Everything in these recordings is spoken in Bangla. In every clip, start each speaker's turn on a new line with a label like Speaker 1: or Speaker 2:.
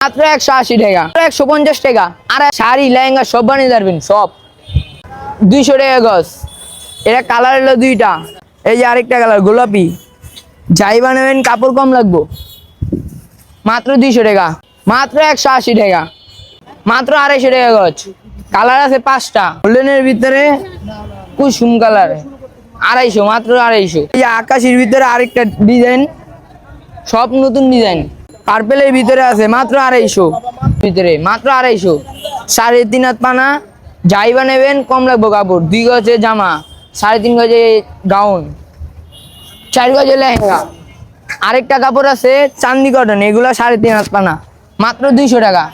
Speaker 1: মাত্র একশো আশি টাকা একশো পঞ্চাশ টাকা। আর শাড়ি, লেহেঙ্গা সব বানিয়ে পারবেন সব। দুইশো টাকা গজ। এটা কালার হলো দুইটা। এই যে আরেকটা কালার গোলাপি। যাই বানাবেন, কাপড় কম লাগবো। মাত্র দুইশো টাকা, মাত্র একশো আশি টাকা। মাত্র আড়াইশো টাকা গজ। কালার আছে পাঁচটা। গোল্ডেনের ভিতরে কুসুম কালার আড়াইশো, মাত্র আড়াইশো। এই আকাশের ভিতরে আরেকটা ডিজাইন সব নতুন ডিজাইন পার্পেলের ভিতরে আছে মাত্র আড়াইশো। ভিতরে, মাত্র আড়াইশো। সাড়ে তিন হাত পানা যাইবা নেবেন, কম লাগবো কাপড়। দুই গজে জামা, সাড়ে তিন গজে গাউন, চার গজে লেহেঙ্গা। আরেকটা কাপড় আছে চান্দি কটন, এগুলো সাড়ে তিন হাত পানা, মাত্র দুইশো টাকা।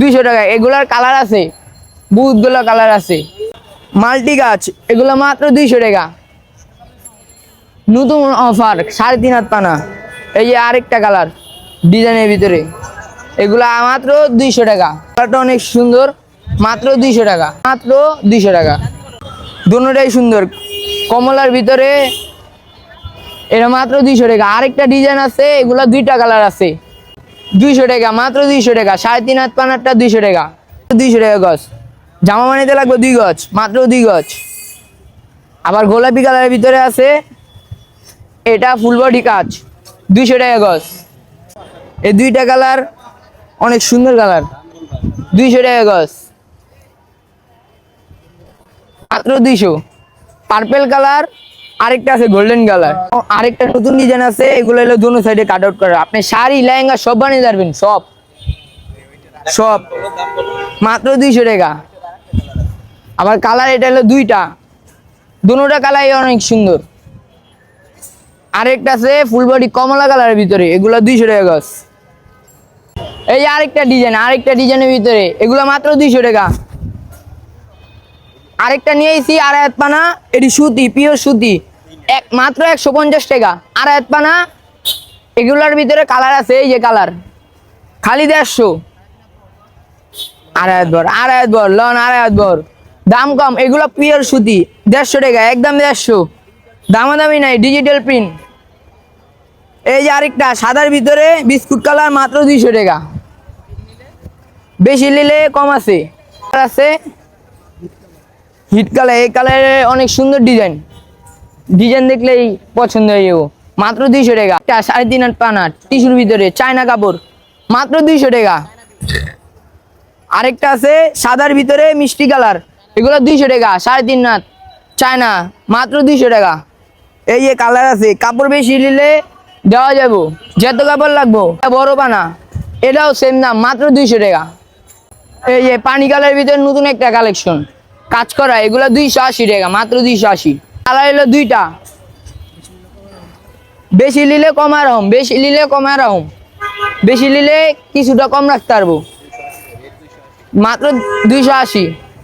Speaker 1: দুইশো টাকা, এগুলার কালার আছে, বহুতগুলো কালার আছে। মাল্টি গাছ, এগুলো মাত্র দুইশো টাকা। নতুন অফার, সাড়ে তিন হাত পানা। এই যে আরেকটা কালার, ডিজাইনের ভিতরে। এগুলা মাত্র দুইশো টাকা। কালারটা অনেক সুন্দর, মাত্র দুইশো টাকা, মাত্র দুইশো টাকা। দুটোটাই সুন্দর। কমলার ভিতরে এটা মাত্র দুইশো টাকা। আরেকটা ডিজাইন আছে, এগুলা দুইটা কালার আছে। দুইশো টাকা, মাত্র দুইশো টাকা। সাড়ে তিন হাত পানারটা দুইশো টাকা। দুইশো টাকা গজ। জামা বানাইতে লাগবে দুই গজ, মাত্র দুই গজ। আবার গোলাপি কালারের ভিতরে আছে, এটা ফুল বডি কাজ। দুইশো টাকা গজ। এই দুইটা কালার অনেক সুন্দর কালার। দুইশো টাকা গজ। মাত্র দুইশো। পার্পেল কালার, আরেকটা আছে গোল্ডেন কালার। আরেকটা নতুন ডিজাইন আছে, এগুলো হলো দুনো সাইডে কাট আউট করা। আপনি শাড়ি, লেহেঙ্গা সব বানিয়ে পারবেন সব। সব। মাত্র দুইশো টাকা। আবার কালার এটা হলো দুইটা। দুটা কালারই অনেক সুন্দর। আরেকটা আছে ফুল বডি কমলা কালারের ভিতরে, এগুলো দুইশো টাকা গজ। এই আরেকটা ডিজাইন আরেকটা ডিজাইনের ভিতরে, এগুলো মাত্র দুইশো টাকা। আরেকটা নিয়ে এসি আড়াই হাত পানা, এটি সুতি পিওর সুতি। এক, মাত্র একশো পঞ্চাশ টাকা। আর এক পানা, এগুলোর ভিতরে কালার আছে, এই যে কালার খালি দেড়শো। আড়াই ভর আড়াই ভর লন, আড়াই ভর দাম কম, এগুলো পিওর সুতি, দেড়শো টাকা, একদম দেড়শো। দামাদামি নাই ডিজিটাল প্রিন্ট এই যে আরেকটা, সাদার ভিতরে বিস্কুট কালার মাত্র দুইশো টাকা। বেশি নিলে কম আছে। আছে হিট কালার, এই কালারে অনেক সুন্দর ডিজাইন। ডিজাইন দেখলেই পছন্দ হয়ে যাব মাত্র দুইশো টাকা। সাড়ে তিন হাত পানা টিসুর ভিতরে, চায়না কাপড়। মাত্র দুইশো টাকা। আরেকটা আছে সাদার ভিতরে মিষ্টি কালার। এগুলো দুইশো টাকা, সাড়ে তিন হাত চায়না, মাত্র দুইশো টাকা। এই যে কালার আছে, কাপড় বেশি নিলে দেওয়া যাব। যত কাপড় লাগবো বড় পানা এটাও সেম দাম, মাত্র দুইশো টাকা। এই যে পানি কালারের ভিতরে নতুন একটা কালেকশন কাজ করা, এগুলো দুইশো আশি টাকা, মাত্র দুইশো আশি। কালার এলো দুইটা। বেশি নিলে কমার হম বেশি নিলে কমার হম বেশি নিলে কিছুটা কম রাখতে পারব। মাত্র দুইশো আশি।